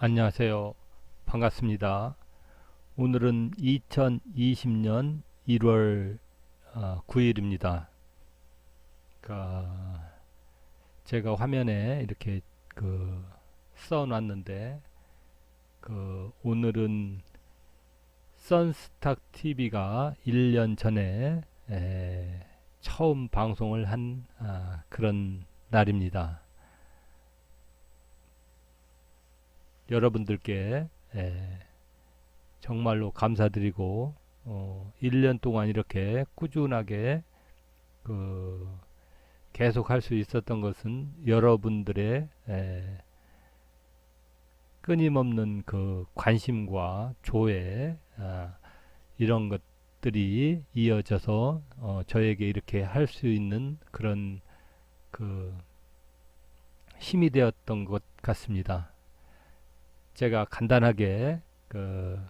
안녕하세요. 반갑습니다. 오늘은 2020년 1월 9일입니다. 그러니까 제가 화면에 이렇게 그 써놨는데 그 오늘은 선스탁 TV가 1년 전에 에, 처음 방송을 한 아, 그런 날입니다. 여러분들께 에, 정말로 감사드리고 어, 1년 동안 이렇게 꾸준하게 그 계속 할 수 있었던 것은 여러분들의 에, 끊임없는 그 관심과 조회 아, 이런 것들이 이어져서 어, 저에게 이렇게 할 수 있는 그런 그 힘이 되었던 것 같습니다. 제가 간단하게 그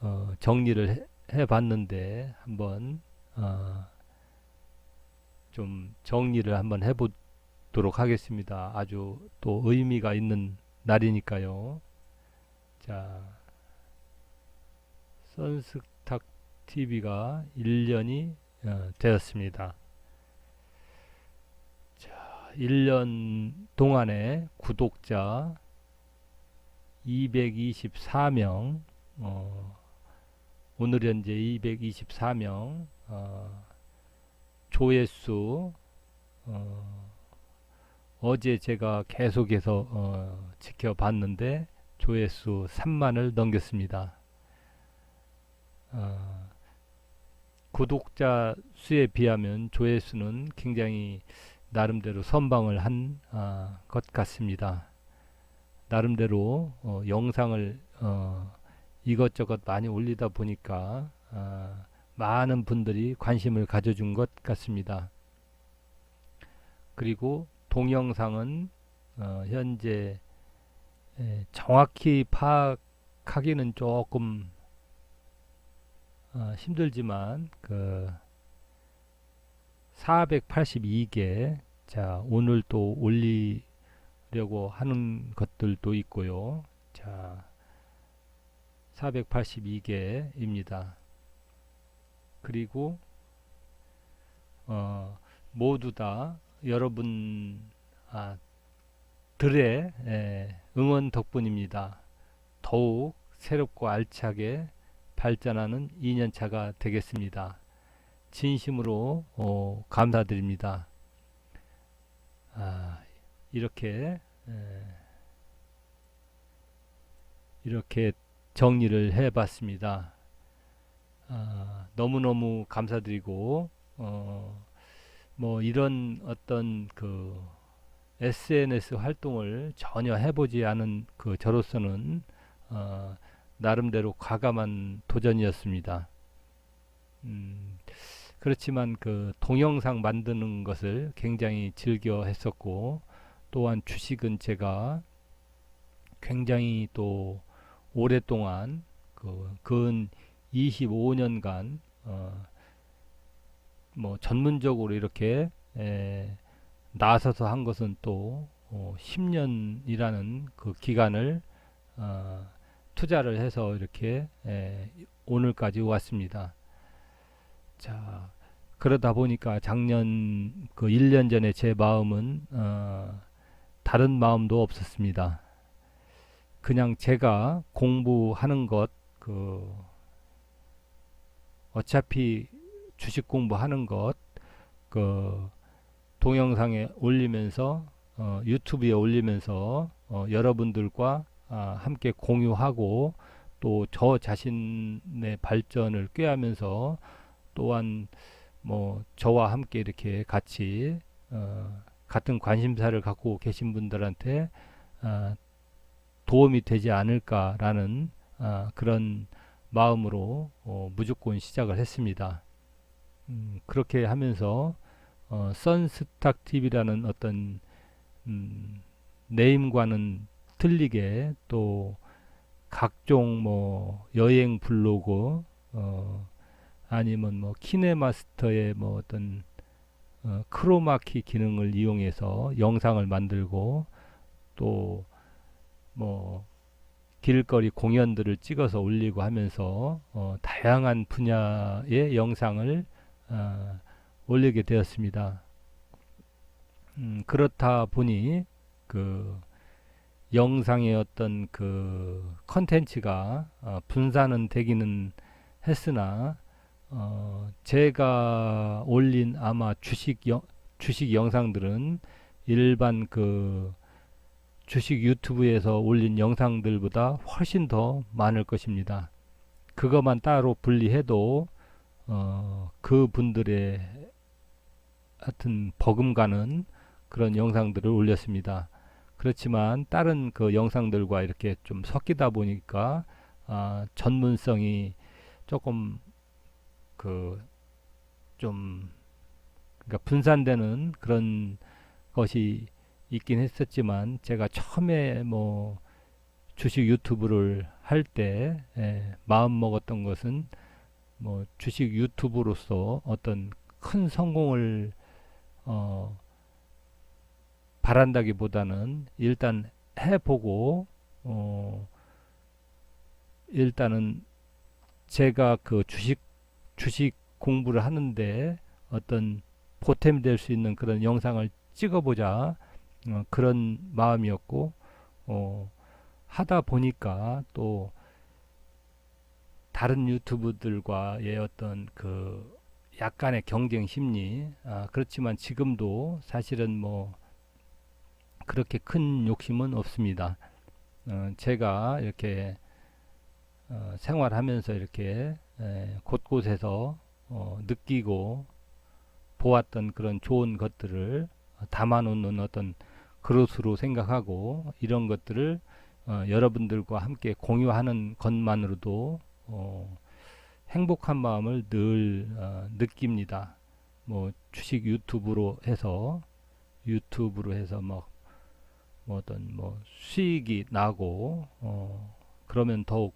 어, 정리를 해, 해 봤는데 한번 어, 좀 정리를 한번 해보도록 하겠습니다. 아주 또 의미가 있는 날이니까요. 자, 선스탁 TV가 1년이 어, 되었습니다. 자, 1년 동안에 구독자 224명, 어, 오늘 현재 224명, 어, 조회수, 어, 어제 제가 계속해서 어, 지켜봤는데 조회수 3만을 넘겼습니다. 어, 구독자 수에 비하면 조회수는 굉장히 나름대로 선방을 한것 아, 같습니다. 나름대로 어, 영상을 어, 이것저것 많이 올리다 보니까 어, 많은 분들이 관심을 가져준 것 같습니다. 그리고 동영상은 어, 현재 에, 정확히 파악하기는 조금 어, 힘들지만 그 482개 자 오늘 또 올리 려고 하는 것들도 있고요. 자, 482개입니다. 그리고 어, 모두 다 여러분 아, 들의 에, 응원 덕분입니다. 더욱 새롭고 알차게 발전하는 2년차가 되겠습니다. 진심으로 어, 감사드립니다. 아, 이렇게 이렇게 정리를 해봤습니다. 아, 너무너무 감사드리고 어, 뭐 이런 어떤 그 SNS 활동을 전혀 해보지 않은 그 저로서는 어, 나름대로 과감한 도전이었습니다. 음, 그렇지만 그 동영상 만드는 것을 굉장히 즐겨 했었고 또한 주식은 제가 굉장히 또 오랫동안 그 근 25년간 어, 뭐 전문적으로 이렇게 에, 나서서 한 것은 또 어, 10년이라는 그 기간을 어, 투자를 해서 이렇게 에, 오늘까지 왔습니다. 자 그러다 보니까 작년 그 1년 전에 제 마음은 어, 다른 마음도 없었습니다. 그냥 제가 공부하는 것, 그, 어차피 주식 공부하는 것, 그, 동영상에 올리면서, 어, 유튜브에 올리면서, 어, 여러분들과 아, 함께 공유하고, 또 저 자신의 발전을 꾀하면서, 또한 뭐, 저와 함께 이렇게 같이, 어, 같은 관심사를 갖고 계신 분들한테 어, 도움이 되지 않을까라는 어, 그런 마음으로 어, 무조건 시작을 했습니다. 음, 그렇게 하면서 어, 선스탁 TV라는 어떤 음, 네임과는 틀리게 또 각종 뭐 여행 블로그 어, 아니면 뭐 키네마스터의 뭐 어떤 어, 크로마키 기능을 이용해서 영상을 만들고 또 뭐 길거리 공연들을 찍어서 올리고 하면서 어, 다양한 분야의 영상을 어, 올리게 되었습니다. 음, 그렇다 보니 그 영상의 어떤 그 컨텐츠가 어, 분산은 되기는 했으나 어, 제가 올린 아마 주식 영, 주식 영상들은 일반 그 주식 유튜브에서 올린 영상들보다 훨씬 더 많을 것입니다. 그것만 따로 분리해도 어, 그 분들의 하여튼 버금가는 그런 영상들을 올렸습니다. 그렇지만 다른 그 영상들과 이렇게 좀 섞이다 보니까 아, 전문성이 조금 그 좀 그러니까 분산되는 그런 것이 있긴 했었지만 제가 처음에 뭐 주식 유튜브를 할때 마음 먹었던 것은 뭐 주식 유튜브로서 어떤 큰 성공을 어 바란다기보다는 일단 해보고 어 일단은 제가 그 주식 주식 공부를 하는데 어떤 보탬이 될 수 있는 그런 영상을 찍어보자 어, 그런 마음이었고 어, 하다 보니까 또 다른 유튜브들과의 어떤 그 약간의 경쟁 심리 아, 그렇지만 지금도 사실은 뭐 그렇게 큰 욕심은 없습니다. 어, 제가 이렇게 어, 생활하면서 이렇게 에, 곳곳에서 어, 느끼고 보았던 그런 좋은 것들을 담아놓는 어떤 그릇으로 생각하고 이런 것들을 어, 여러분들과 함께 공유하는 것만으로도 어, 행복한 마음을 늘 어, 느낍니다. 뭐 주식 유튜브로 해서 유튜브로 해서 뭐, 뭐 어떤 뭐 수익이 나고 어, 그러면 더욱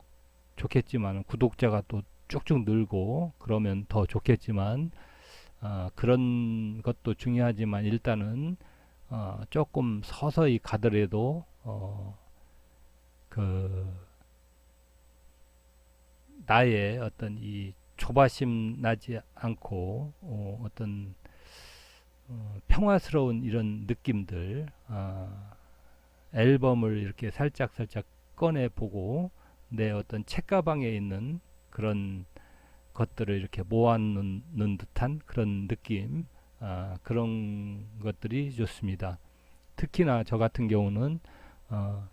좋겠지만 구독자가 또 쭉쭉 늘고 그러면 더 좋겠지만 어, 그런 것도 중요하지만 일단은 어, 조금 서서히 가더라도 어, 그 나의 어떤 이 조바심 나지 않고 어, 어떤 어, 평화스러운 이런 느낌들 어, 앨범을 이렇게 살짝 살짝 꺼내 보고 내 어떤 책가방에 있는 그런 것들을 이렇게 모아놓는 듯한 그런 느낌 아, 그런 것들이 좋습니다. 특히나 저 같은 경우는 어,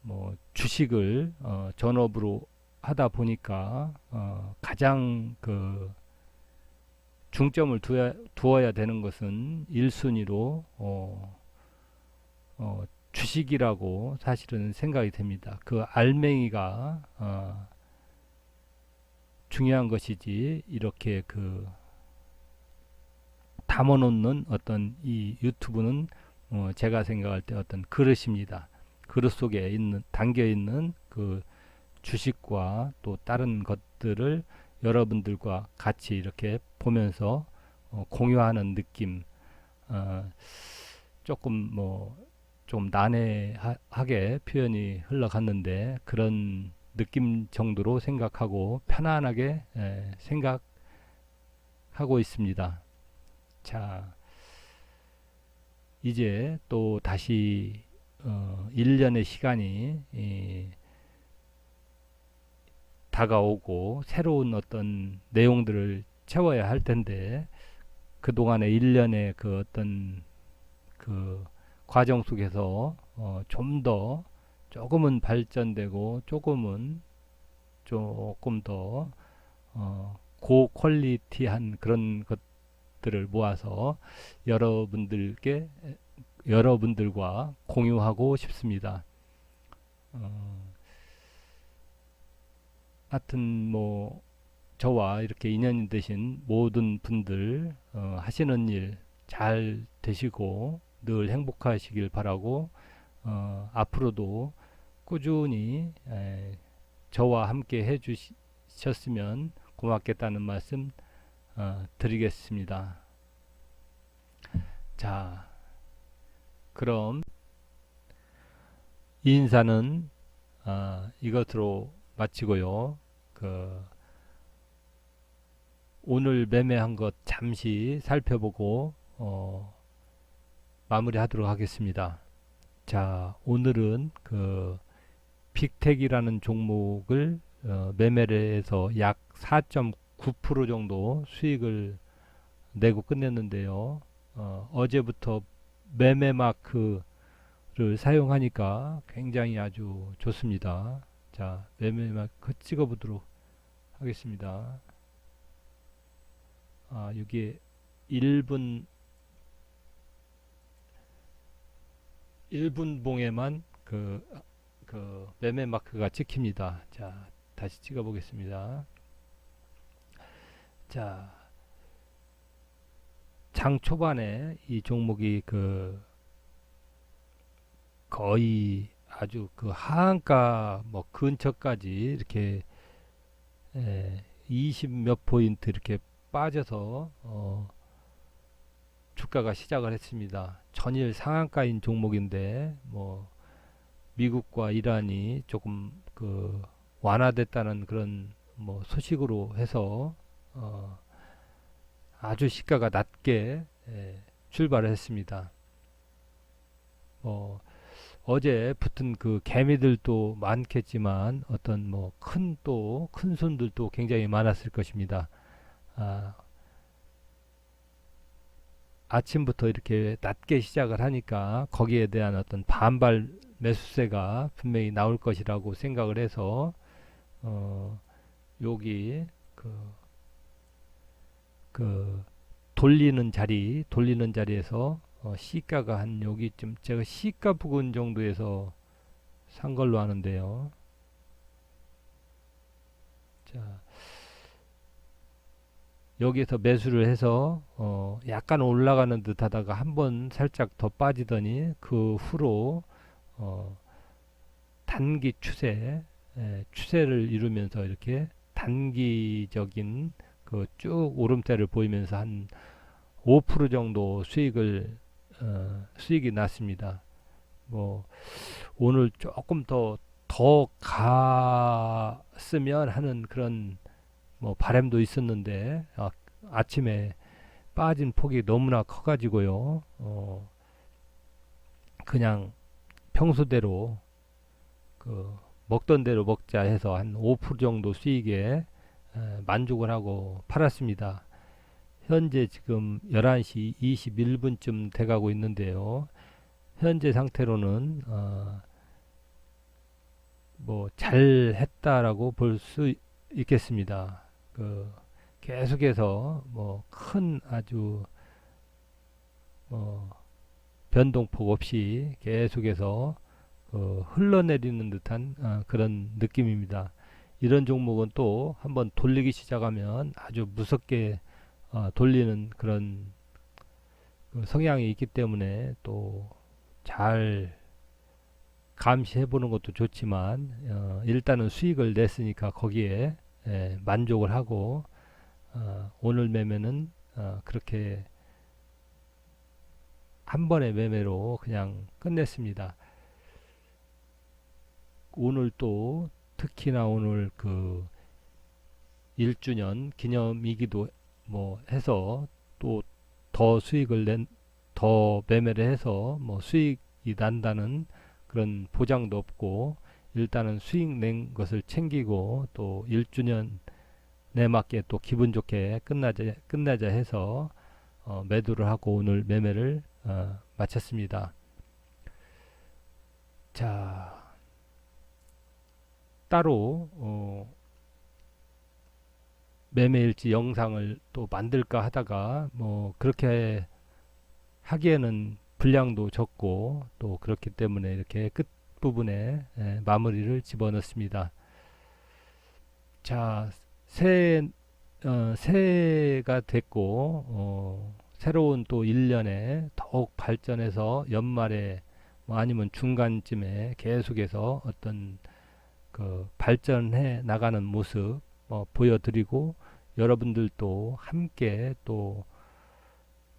뭐 주식을 어, 전업으로 하다 보니까 어, 가장 그 중점을 두어야, 두어야 되는 것은 1순위로 어, 어, 주식이라고 사실은 생각이 됩니다. 그 알맹이가 어, 중요한 것이지 이렇게 그 담아놓는 어떤 이 유튜브는 어, 제가 생각할 때 어떤 그릇입니다. 그릇 속에 있는 담겨 있는 그 주식과 또 다른 것들을 여러분들과 같이 이렇게 보면서 어, 공유하는 느낌 어, 조금 뭐 좀 난해하게 표현이 흘러갔는데 그런 느낌 정도로 생각하고 편안하게 에, 생각하고 있습니다. 자, 이제 또 다시 어, 1년의 시간이 이, 다가오고 새로운 어떤 내용들을 채워야 할 텐데 그동안의 1년의 그 어떤 그 과정 속에서 어, 좀더 조금은 발전되고 조금은 조금 더 어, 고퀄리티한 그런 것들을 모아서 여러분들께 여러분들과 공유하고 싶습니다. 어, 하여튼 뭐 저와 이렇게 인연이 되신 모든 분들 어, 하시는 일 잘 되시고 늘 행복하시길 바라고 어, 앞으로도 꾸준히 에, 저와 함께 해주셨으면 고맙겠다는 말씀 어, 드리겠습니다. 자, 그럼 인사는 아, 이것으로 마치고요. 그 오늘 매매한 것 잠시 살펴보고 어, 마무리하도록 하겠습니다. 자, 오늘은 그 빅텍이라는 종목을 어, 매매를 해서 약 4.9% 정도 수익을 내고 끝냈는데요. 어, 어제부터 매매 마크를 사용하니까 굉장히 아주 좋습니다. 자, 매매 마크 찍어 보도록 하겠습니다. 아, 여기에 1분 1분 봉에만 그, 그 매매 마크가 찍힙니다. 자, 다시 찍어 보겠습니다. 자, 장 초반에 이 종목이 그 거의 아주 그 하한가 뭐 근처까지 이렇게 에, 20몇 포인트 이렇게 빠져서 어, 주가가 시작을 했습니다. 전일 상한가인 종목인데 뭐 미국과 이란이 조금 그 완화됐다는 그런 뭐 소식으로 해서 어, 아주 시가가 낮게 예, 출발을 했습니다. 뭐 어제 붙은 그 개미들도 많겠지만 어떤 뭐 큰 또 큰 손들도 굉장히 많았을 것입니다. 아, 아침부터 이렇게 낮게 시작을 하니까 거기에 대한 어떤 반발 매수세가 분명히 나올 것이라고 생각을 해서 어, 여기 그, 그 돌리는 자리 돌리는 자리에서 어, 시가가 한 여기쯤 제가 시가 부근 정도에서 산 걸로 아는데요. 자 여기에서 매수를 해서 어 약간 올라가는 듯 하다가 한 번 살짝 더 빠지더니 그 후로 어 단기 추세 예, 추세를 이루면서 이렇게 단기적인 그 쭉 오름세를 보이면서 한 5% 정도 수익을 어 수익이 났습니다. 뭐 오늘 조금 더 더 갔으면 하는 그런 뭐 바람도 있었는데 아, 아침에 빠진 폭이 너무나 커가지고요. 어, 그냥 평소대로 그 먹던 대로 먹자 해서 한 5% 정도 수익에 에, 만족을 하고 팔았습니다. 현재 지금 11시 21분쯤 돼가고 있는데요. 현재 상태로는 어, 뭐 잘 했다라고 볼 수 있겠습니다. 그 계속해서 뭐 큰 아주 뭐 변동폭 없이 계속해서 그 흘러내리는 듯한 어 그런 느낌입니다. 이런 종목은 또 한번 돌리기 시작하면 아주 무섭게 어 돌리는 그런 그 성향이 있기 때문에 또 잘 감시해 보는 것도 좋지만 어 일단은 수익을 냈으니까 거기에 예, 만족을 하고 어, 오늘 매매는 어, 그렇게 한 번의 매매로 그냥 끝냈습니다. 오늘 또 특히나 오늘 그 1주년 기념이기도 뭐 해서 또 더 수익을 낸 더 매매를 해서 뭐 수익이 난다는 그런 보장도 없고 일단은 수익 낸 것을 챙기고 또 1주년 내 맞게 또 기분 좋게 끝나자 끝나자 해서 어, 매도를 하고 오늘 매매를 어, 마쳤습니다. 자 따로 어, 매매일지 영상을 또 만들까 하다가 뭐 그렇게 하기에는 분량도 적고 또 그렇기 때문에 이렇게 끝 부분에 예, 마무리를 집어넣습니다. 자, 새, 어, 새해가 됐고, 어, 새로운 또 1년에 더욱 발전해서 연말에 뭐 아니면 중간쯤에 계속해서 어떤 그 발전해 나가는 모습 어, 보여드리고 여러분들도 함께 또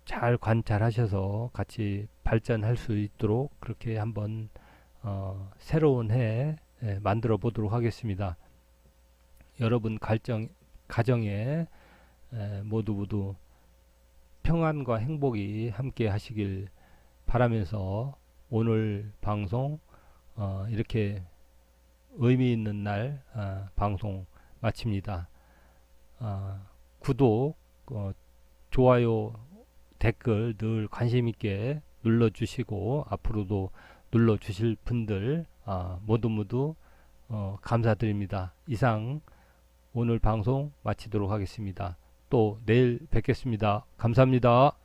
잘 관찰하셔서 같이 발전할 수 있도록 그렇게 한번 어, 새로운 해 예, 만들어 보도록 하겠습니다. 여러분 갈정, 가정에 에, 모두 모두 평안과 행복이 함께 하시길 바라면서 오늘 방송 어, 이렇게 의미 있는 날 아, 방송 마칩니다. 아, 구독, 어, 좋아요, 댓글 늘 관심 있게 눌러 주시고 앞으로도 눌러 주실 분들 아, 모두 모두 어, 감사드립니다. 이상 오늘 방송 마치도록 하겠습니다. 또 내일 뵙겠습니다. 감사합니다.